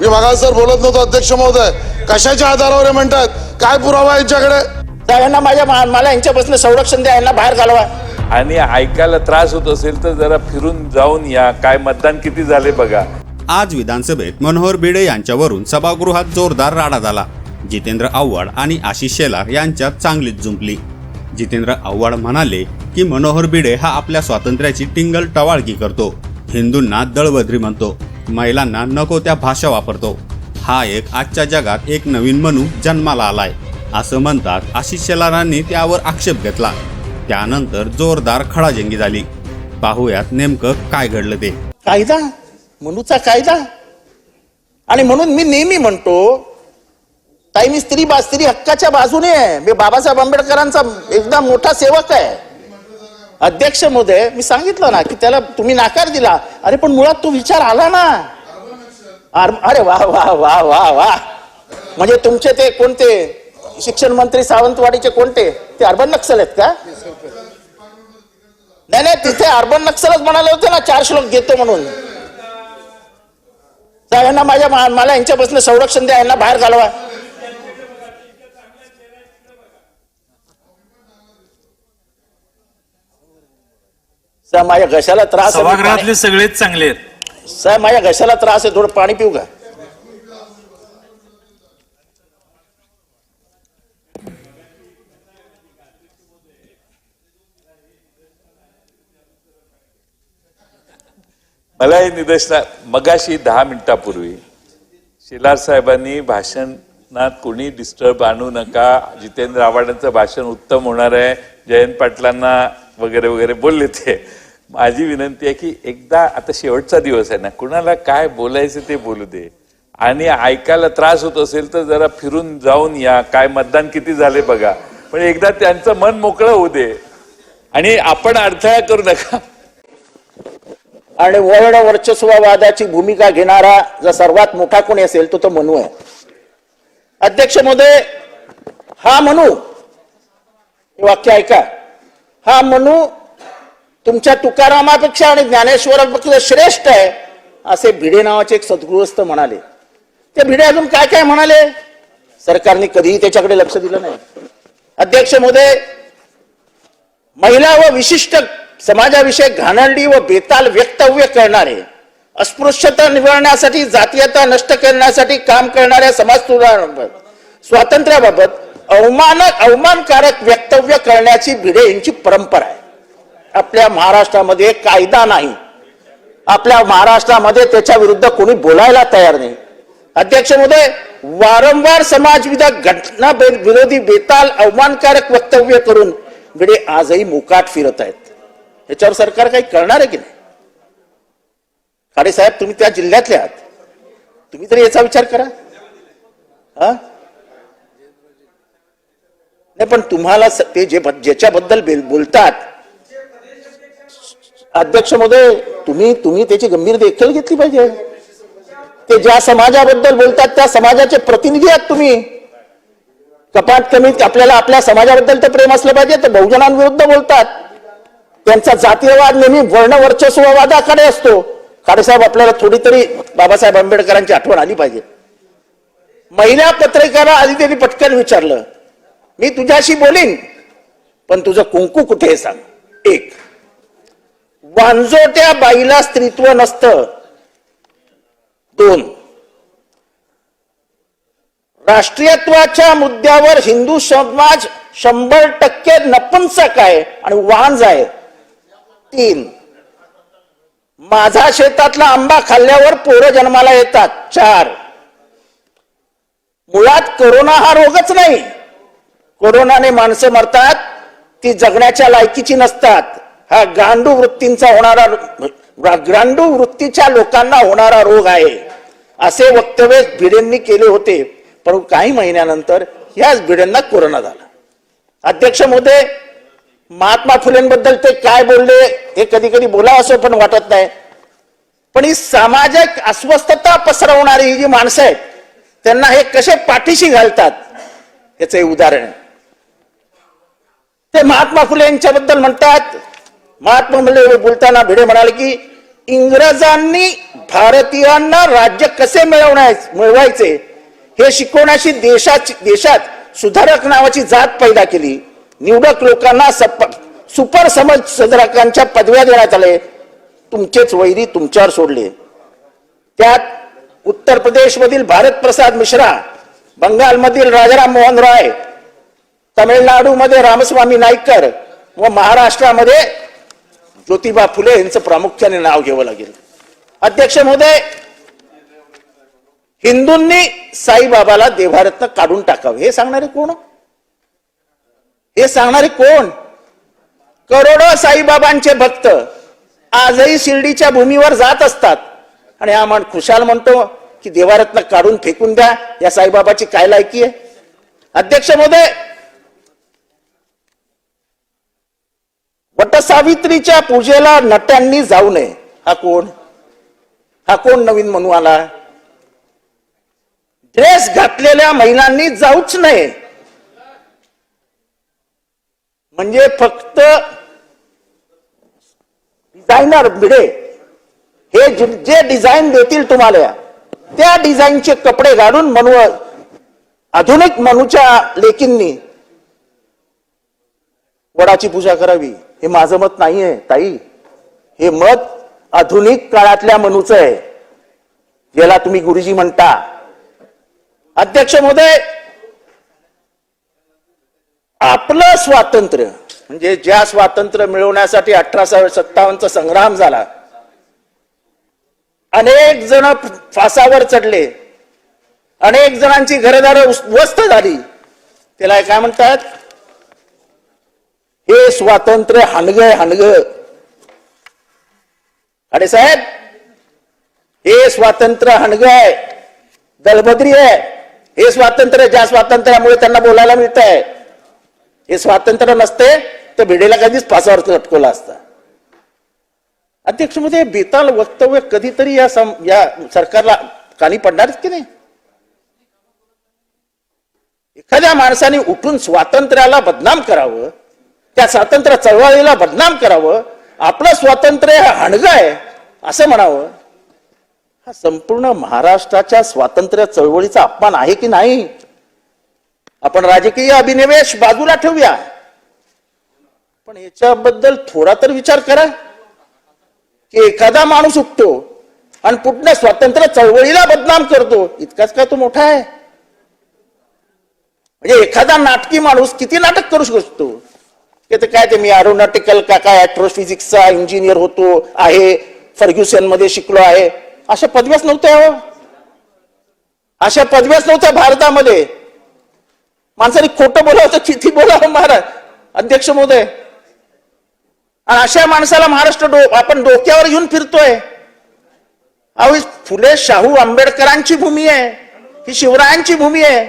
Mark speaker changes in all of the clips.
Speaker 1: मी मगासर बोलत नव्हतो अध्यक्ष महोदय. कशाच्या आधारावर म्हणतात? काय पुरावा आहे यांच्याकडे?
Speaker 2: यांना माझ्या मा- मला यांच्यापासून संरक्षण द्या यांना बाहेर घालवा.
Speaker 3: आणि ऐकायला त्रास होत असेल तर जरा फिरून जाऊन या. काय मतदान किती झाले बघा.
Speaker 4: आज विधानसभेत मनोहर भिडे यांच्यावरून सभागृहात जोरदार राडा झाला. जितेंद्र आव्हाड आणि आशिष शेलार यांच्यात चांगलीच जुंपली. जितेंद्र आव्हाड म्हणाले की मनोहर भिडे हा आपल्या स्वातंत्र्याची टिंगल टवाळकी करतो. हिंदूंना दळबद्री म्हणतो. महिलांना नको त्या भाषा वापरतो. हा एक आजच्या जगात एक नवीन मनू जन्माला आलाय असं म्हणतात आशिष शेलारांनी त्यावर आक्षेप घेतला. त्यानंतर जोरदार खडाजंगी झाली. पाहूयात नेमकं काय घडलं ते.
Speaker 2: कायदा? मनूचा कायदा? आणि म्हणून मी नेहमी म्हणतो ताई मी स्त्री बा स्त्री हक्काच्या बाजूने आहे. मी बाबासाहेब आंबेडकरांचा एकदम मोठा सेवक आहे. अध्यक्ष महोदय मी सांगितलं ना की त्याला तुम्ही नाकार दिला. अरे पण मुळात तो विचार आला ना. अरे वा वा वा वा वा. म्हणजे तुमचे ते कोणते? शिक्षण मंत्री सावंतवाडीचे कोणते? ते अर्बन नक्सल आहेत का? नाही नाही तिथे अर्बन नक्सलच म्हणाले होते ना चार श्लोक घेतो म्हणून. यांना माझ्या मा- मला यांच्यापासून संरक्षण द्या यांना बाहेर घालवा. साहेब माझ्या घशाला त्रास आहे. मी
Speaker 5: सभागृहातले सगळेच चांगले आहेत.
Speaker 2: साहेब माझ्या घशाला त्रास आहे थोडं पाणी पिऊ का?
Speaker 3: मला हे निदर्शना मगाशी दहा मिनिटापूर्वी शेलार साहेबांनी भाषणात कोणी डिस्टर्ब आणू नका. जितेंद्र आव्हाडांचं भाषण उत्तम होणार आहे. जयंत पाटलांना वगैरे वगैरे बोलले ते. माझी विनंती आहे की एकदा आता शेवटचा दिवस आहे ना कुणाला काय बोलायचं ते बोलू दे. आणि ऐकायला त्रास होत असेल तर जरा फिरून जाऊन या. काय मतदान किती झाले बघा. पण एकदा त्यांचं मन मोकळं होऊ दे. आणि आपण अडथळा करू नका.
Speaker 2: आणि वर्ण वर्चस्ववादाची भूमिका घेणारा जर सर्वात मोठा कोणी असेल तो तो मनू आहे. अध्यक्ष महोदय हा मनू. हे वाक्य ऐका. हा मनू तुमच्या तुकारामापेक्षा आणि ज्ञानेश्वरापेक्षा श्रेष्ठ आहे असे भिडे नावाचे एक सद्गृहस्थ म्हणाले. ते भिडे अजून काय काय म्हणाले? सरकारने कधीही त्याच्याकडे लक्ष दिलं नाही. अध्यक्ष महोदय महिला व विशिष्ट समाजाविषयी घाणंडी व बेताल वक्तव्य करणारे अस्पृश्यता निवडण्यासाठी जातीयता नष्ट करण्यासाठी काम करणाऱ्या समाज सुधारणाबाबत स्वातंत्र्याबाबत अवमानक अवमानकारक वक्तव्य करण्याची भिडे यांची परंपरा आहे. आपल्या महाराष्ट्रामध्ये कायदा नाही. आपल्या महाराष्ट्रामध्ये त्याच्या विरुद्ध कोणी बोलायला तयार नाही. अध्यक्ष महोदय वारंवार समाजविधक घटना विरोधी बेताल अवमानकारक वक्तव्य करून भिडे आजही मुकाट फिरत आहेत. याच्यावर सरकार काही करणार आहे की नाही? खाडे साहेब तुम्ही त्या जिल्ह्यातले आहात. तुम्ही तरी याचा विचार करा. हा? नाही पण तुम्हाला ते जे ज्याच्याबद्दल बोलतात अध्यक्ष महोदय तुम्ही तुम्ही त्याची गंभीर देखील घेतली पाहिजे. ते ज्या समाजाबद्दल बोलतात त्या समाजाचे प्रतिनिधी आहात तुम्ही. कपात कमीत आपल्याला आपल्या समाजाबद्दल तर प्रेम असलं पाहिजे तर बहुजनांविरुद्ध बोलतात. त्यांचा जातीयवाद नेहमी वर्णवर्चस्ववादाकडे असतो. खाडेसाहेब आपल्याला थोडी तरी बाबासाहेब आंबेडकरांची आठवण आली पाहिजे. महिला पत्रकारा आधी त्यांनी पटकन विचारलं. मी तुझ्याशी बोलीन पण तुझं कुंकू कुठे आहे सांग? एक. वांजोट्या बाईला स्त्रीत्व नसतं. दोन. राष्ट्रीयत्वाच्या मुद्द्यावर हिंदू समाज शंभर टक्के नपुंसक आहे आणि वांज आहे. तीन. माझा शेतातला आंबा खाल्ल्यावर पोरं जन्माला येतात. चार. मुळात कोरोना हा रोगच नाही. कोरोनाने माणसं मरतात ती जगण्याच्या लायकीची नसतात. हा गांडू वृत्तींचा होणारा गांडू वृत्तीच्या लोकांना होणारा रोग आहे. असे वक्तव्य भिडेंनी केले होते. पण काही महिन्यानंतर याच भिडेंना कोरोना झाला. अध्यक्ष महोदय महात्मा फुलेंबद्दल ते काय बोलले हे कधी कधी बोला असं पण वाटत नाही. पण ही सामाजिक अस्वस्थता पसरवणारी ही जी माणसं आहेत त्यांना हे कसे पाठीशी घालतात याचं हे उदाहरण आहे. ते महात्मा फुले यांच्याबद्दल म्हणतात. महात्मा फुले बोलताना भिडे म्हणाले की इंग्रजांनी भारतीयांना राज्य कसे मिळवण्याय मिळवायचे? हे शिकवण्याची देशाची देशात सुधारक नावाची जात पैदा केली. निवडक लोकांना सप सुपर समज सुधारकांच्या पदव्या देण्यात आले. तुमचेच वैरी तुमच्यावर सोडले. त्यात उत्तर प्रदेशमधील भारत प्रसाद मिश्रा बंगालमधील राजाराम मोहन रॉय तमिळनाडूमध्ये रामस्वामी नाईकर व महाराष्ट्रामध्ये ज्योतिबा फुले यांचं प्रामुख्याने नाव घ्यावं लागेल. अध्यक्ष महोदय हिंदूंनी साईबाबाला देवारत्न काढून टाकावं. हे सांगणारे कोण? हे सांगणारे कोण? करोडो साईबाबांचे भक्त आजही शिर्डीच्या भूमीवर जात असतात. आणि हा म्हण खुशाल म्हणतो की देवारत्न काढून फेकून द्या. या साईबाबाची काय लायकी आहे? अध्यक्ष महोदय वटसावित्रीच्या पूजेला नट्यांनी जाऊ नये. हा कोण? हा कोण नवीन म्हणू आला ड्रेस घातलेल्या महिलांनी जाऊच नये. म्हणजे फक्त डिझायनर भिडे. हे जे- डिझाईन देतील तुम्हाला त्या डिझाईनचे कपडे घालून मनू आधुनिक मनूच्या लेकींनी वडाची पूजा करावी. हे माझं मत नाही आहे ताई. हे मत आधुनिक काळातल्या मनूचं आहे. ज्याला तुम्ही गुरुजी म्हणता. अध्यक्ष महोदय आपलं स्वातंत्र्य म्हणजे ज्या स्वातंत्र्य मिळवण्यासाठी अठराशे सत्तावन्नचा संग्राम झाला अनेक जण फासावर चढले अनेक जणांची घरदार उद्ध्वस्त झाली. त्याला काय म्हणतात? हे स्वातंत्र्य हाणग हाणग अरे साहेब हे स्वातंत्र्य हाणग आहे दलबद्री आहे. हे स्वातंत्र्य ज्या स्वातंत्र्यामुळे त्यांना बोलायला मिळत आहे हे स्वातंत्र्य नसते तर भिडेला कधीच फासावर लटकवला असता. अध्यक्ष म्हणजे बेताल वक्तव्य कधीतरी या सम या सरकारला कानी पडणारच की नाही? एखाद्या माणसाने उठून स्वातंत्र्याला बदनाम करावं त्या स्वातंत्र्य चळवळीला बदनाम करावं आपलं स्वातंत्र्य हणगं आहे असं म्हणावं. हा संपूर्ण महाराष्ट्राच्या स्वातंत्र्य चळवळीचा अपमान आहे की नाही? आपण राजकीय अभिनिवेश बाजूला ठेवूया. पण याच्याबद्दल थोडा तर विचार करा. की एखादा माणूस उठतो आणि पुढल्या स्वातंत्र्य चळवळीला बदनाम करतो इतकाच का तो मोठा आहे? म्हणजे एखादा नाटकी माणूस किती नाटक करू शकतो? ते तर काय ते मी एरोनॉटिकल का काय ॲट्रोफिजिक्सचा इंजिनियर होतो आहे फर्ग्युसनमध्ये शिकलो आहे. अशा पदव्याच नव्हत्या हो. अशा पदव्याच नव्हत्या भारतामध्ये. माणसाने खोटं बोलावं तर किती बोलावं महाराज? अध्यक्ष महोदय. आणि अशा माणसाला महाराष्ट्र डो आपण डोक्यावर घेऊन फिरतोय. अहो ही फुले शाहू आंबेडकरांची भूमी आहे. ही शिवरायांची भूमी आहे.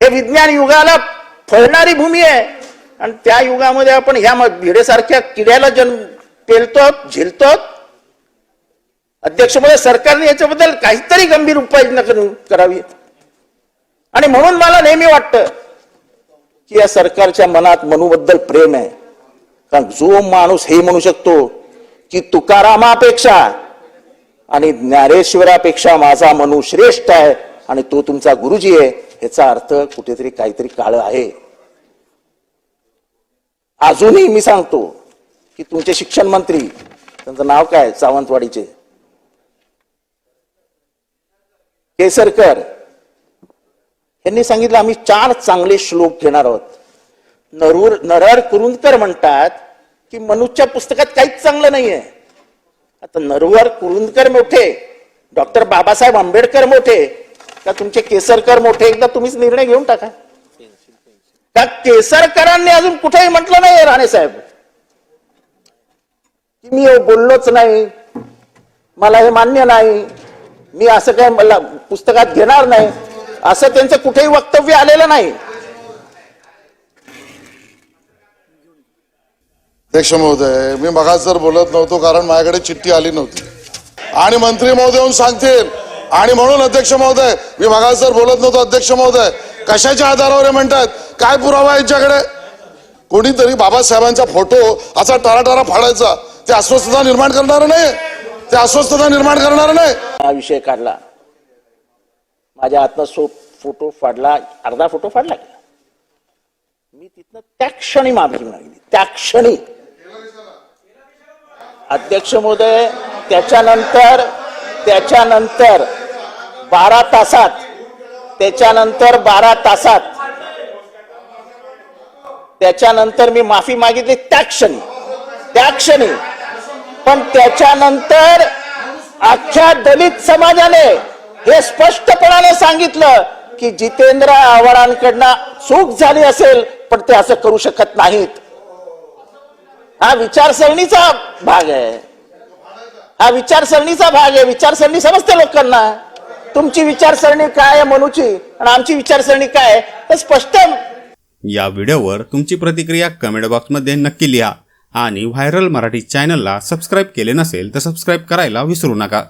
Speaker 2: हे विज्ञान युगाला फळणारी भूमी आहे. आणि त्या युगामध्ये आपण ह्या भिडेसारख्या किड्याला जन्म पेलतो झेलतो अध्यक्ष सरकारने याच्याबद्दल काहीतरी गंभीर उपाययोजना करावी. आणि म्हणून मला नेहमी वाटतं की या सरकारच्या मनात मनूबद्दल प्रेम आहे. कारण जो माणूस हे म्हणू शकतो की तुकारामापेक्षा आणि ज्ञानेश्वरापेक्षा माझा मनू श्रेष्ठ आहे आणि तो तुमचा गुरुजी आहे याचा अर्थ कुठेतरी काहीतरी काळ आहे. अजूनही मी सांगतो की तुमचे शिक्षण मंत्री त्यांचं नाव काय? सावंतवाडीचे. केसरकर. यांनी सांगितलं आम्ही चार चांगले श्लोक घेणार आहोत. नरूर नरहर कुरुंदकर म्हणतात की मनुजच्या पुस्तकात काहीच चांगलं नाहीये. आता नरवर कुरुंदकर मोठे डॉक्टर बाबासाहेब आंबेडकर मोठे का तुमचे केसरकर मोठे एकदा तुम्हीच निर्णय घेऊन टाका. का केसरकरांनी अजून कुठेही म्हटलं नाही राणे साहेब? की मी बोललोच नाही. मला हे मान्य नाही. मी असं काय मला पुस्तकात घेणार नाही. असं त्यांचं कुठेही वक्तव्य आलेलं नाही.
Speaker 1: अध्यक्ष महोदय मी मगाच जर बोलत नव्हतो कारण माझ्याकडे चिठ्ठी आली नव्हती. आणि मंत्री महोदय सांगतील आणि म्हणून अध्यक्ष महोदय मी सर बोलत नव्हतो अध्यक्ष महोदय कशाच्या आधारावर हे म्हणतात? काय पुरावा यांच्याकडे? कोणीतरी बाबासाहेबांचा फोटो असा टाराटारा फाडायचा. ते अस्वस्थता निर्माण करणार नाही. ते अस्वस्थता निर्माण करणार नाही.
Speaker 2: हा विषय काढला. माझ्या हातनं सो फोटो फाडला अर्धा फोटो फाडला गेला. मी तिथनं त्या क्षणी माफी मागली त्या क्षणी. अध्यक्ष महोदय त्याच्यानंतर त्याच्यानंतर बारा तासात त्याच्यानंतर बारा तासात त्याच्यानंतर मी माफी मागितली त्या क्षणी त्या क्षणी. पण त्याच्यानंतर अख्ख्या दलित समाजाने हे स्पष्टपणाने सांगितलं की जितेंद्र आव्हाडांकडनं चूक झाली असेल पण ते असं करू शकत नाहीत. हा विचारसरणीचा भाग आहे. हा विचारसरणीचा भाग आहे. विचारसरणी समजते लोकांना. तुमची विचारसरणी काय आहे मनूची? आणि आमची विचारसरणी काय आहे? स्पष्ट.
Speaker 4: या व्हिडिओवर तुमची प्रतिक्रिया कमेंट बॉक्समध्ये नक्की लिहा. आणि व्हायरल मराठी चॅनलला सबस्क्राईब केले नसेल तर सबस्क्राईब करायला विसरू नका.